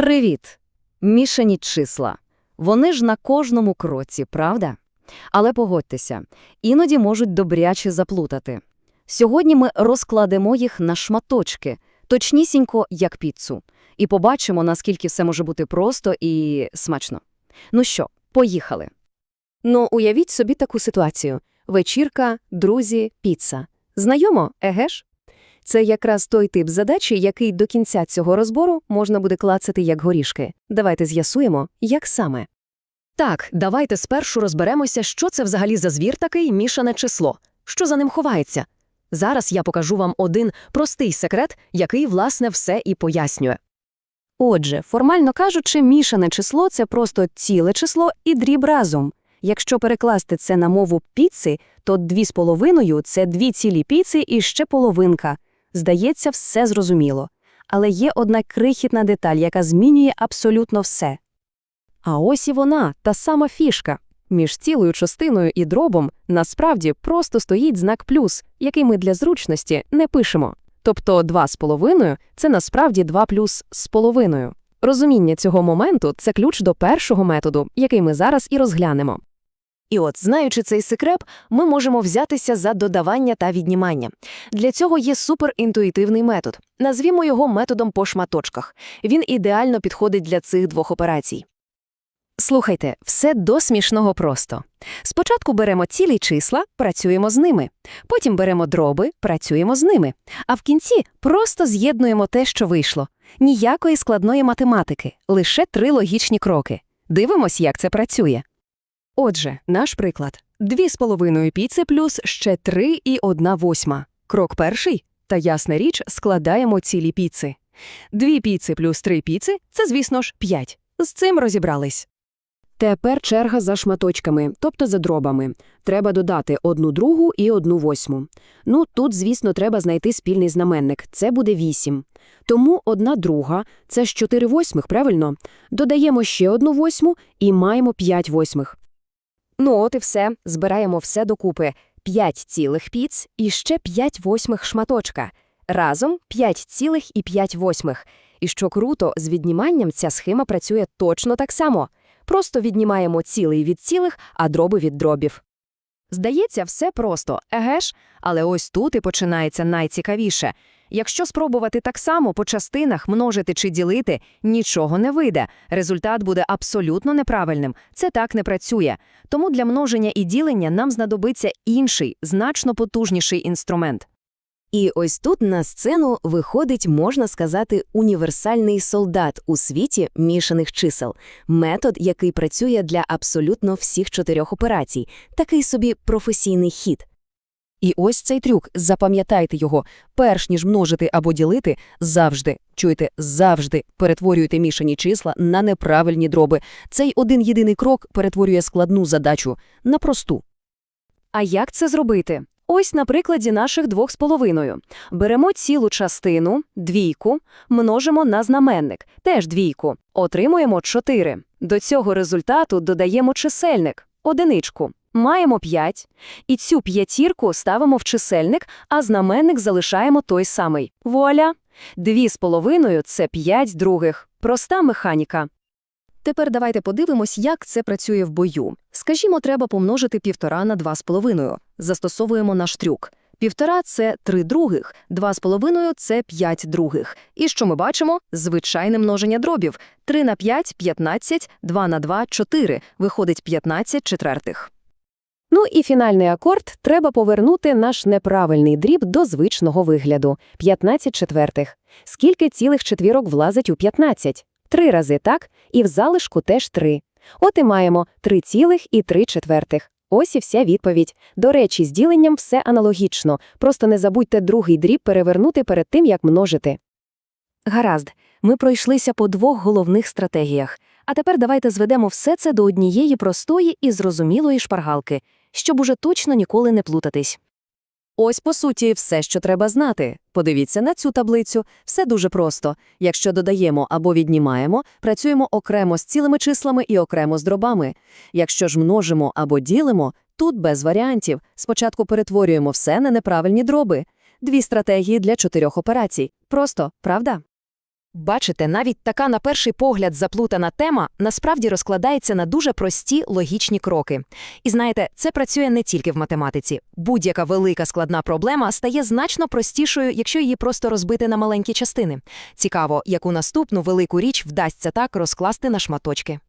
Привіт! Мішані числа. Вони ж на кожному кроці, правда? Але погодьтеся, іноді можуть добряче заплутати. Сьогодні ми розкладемо їх на шматочки, точнісінько як піцу, і побачимо, наскільки все може бути просто і смачно. Ну що, поїхали. Ну, уявіть собі таку ситуацію. Вечірка, друзі, піца. Знайомо, еге ж? Це якраз той тип задачі, який до кінця цього розбору можна буде клацати як горішки. Давайте з'ясуємо, як саме. Так, давайте спершу розберемося, що це взагалі за звір такий мішане число. Що за ним ховається? Зараз я покажу вам один простий секрет, який, власне, все і пояснює. Отже, формально кажучи, мішане число – це просто ціле число і дріб разом. Якщо перекласти це на мову піци, то дві з половиною – це дві цілі піци і ще половинка. Здається, все зрозуміло. Але є одна крихітна деталь, яка змінює абсолютно все. А ось і вона, та сама фішка. Між цілою частиною і дробом насправді просто стоїть знак плюс, який ми для зручності не пишемо. Тобто 2 з половиною – це насправді 2 плюс з половиною. Розуміння цього моменту – це ключ до першого методу, який ми зараз і розглянемо. І от, знаючи цей секрет, ми можемо взятися за додавання та віднімання. Для цього є суперінтуїтивний метод. Назвімо його методом по шматочках. Він ідеально підходить для цих двох операцій. Слухайте, все до смішного просто. Спочатку беремо цілі числа, працюємо з ними. Потім беремо дроби, працюємо з ними. А в кінці просто з'єднуємо те, що вийшло. Ніякої складної математики, лише три логічні кроки. Дивимось, як це працює. Отже, наш приклад. Дві з половиною піци плюс ще три і одна восьма. Крок перший. Та ясна річ, складаємо цілі піци. Дві піци плюс три піци – це, звісно ж, п'ять. З цим розібрались. Тепер черга за шматочками, тобто за дробами. Треба додати одну другу і одну восьму. Ну, тут, звісно, треба знайти спільний знаменник. Це буде вісім. Тому одна друга – це ж чотири восьмих, правильно? Додаємо ще одну восьму і маємо п'ять восьмих. Ну от і все. Збираємо все докупи. П'ять цілих піц і ще п'ять восьмих шматочка. Разом п'ять цілих і п'ять восьмих. І що круто, з відніманням ця схема працює точно так само. Просто віднімаємо цілий від цілих, а дроби від дробів. Здається, все просто, еге ж? Але ось тут і починається найцікавіше. Якщо спробувати так само по частинах множити чи ділити, нічого не вийде. Результат буде абсолютно неправильним. Це так не працює. Тому для множення і ділення нам знадобиться інший, значно потужніший інструмент. І ось тут на сцену виходить, можна сказати, універсальний солдат у світі мішаних чисел, метод, який працює для абсолютно всіх чотирьох операцій, такий собі професійний хід. І ось цей трюк, запам'ятайте його, перш ніж множити або ділити, завжди, чуєте, завжди перетворюйте мішані числа на неправильні дроби. Цей один єдиний крок перетворює складну задачу на просту. А як це зробити? Ось на прикладі наших двох з половиною. Беремо цілу частину, двійку, множимо на знаменник, теж двійку, отримуємо 4. До цього результату додаємо чисельник, одиничку. Маємо 5, і цю п'ятірку ставимо в чисельник, а знаменник залишаємо той самий. Вуаля! Дві з половиною – це 5 других. Проста механіка. Тепер давайте подивимось, як це працює в бою. Скажімо, треба помножити півтора на два з половиною. Застосовуємо наш трюк. Півтора – це три других, два з половиною – це п'ять других. І що ми бачимо? Звичайне множення дробів. 3 на 5 – 15, 2 на 2 – 4. Виходить 15 четвертих. Ну і фінальний акорд – треба повернути наш неправильний дріб до звичного вигляду – 15 четвертих. Скільки цілих четвірок влазить у 15? Три рази, так? І в залишку теж три. От і маємо 3 і 3 четвертих. Ось і вся відповідь. До речі, з діленням все аналогічно. Просто не забудьте другий дріб перевернути перед тим, як множити. Гаразд, ми пройшлися по двох головних стратегіях. А тепер давайте зведемо все це до однієї простої і зрозумілої шпаргалки, щоб уже точно ніколи не плутатись. Ось, по суті, все, що треба знати. Подивіться на цю таблицю. Все дуже просто. Якщо додаємо або віднімаємо, працюємо окремо з цілими числами і окремо з дробами. Якщо ж множимо або ділимо, тут без варіантів. Спочатку перетворюємо все на неправильні дроби. Дві стратегії для чотирьох операцій. Просто, правда? Бачите, навіть така на перший погляд заплутана тема насправді розкладається на дуже прості логічні кроки. І знаєте, це працює не тільки в математиці. Будь-яка велика складна проблема стає значно простішою, якщо її просто розбити на маленькі частини. Цікаво, яку наступну велику річ вдасться так розкласти на шматочки.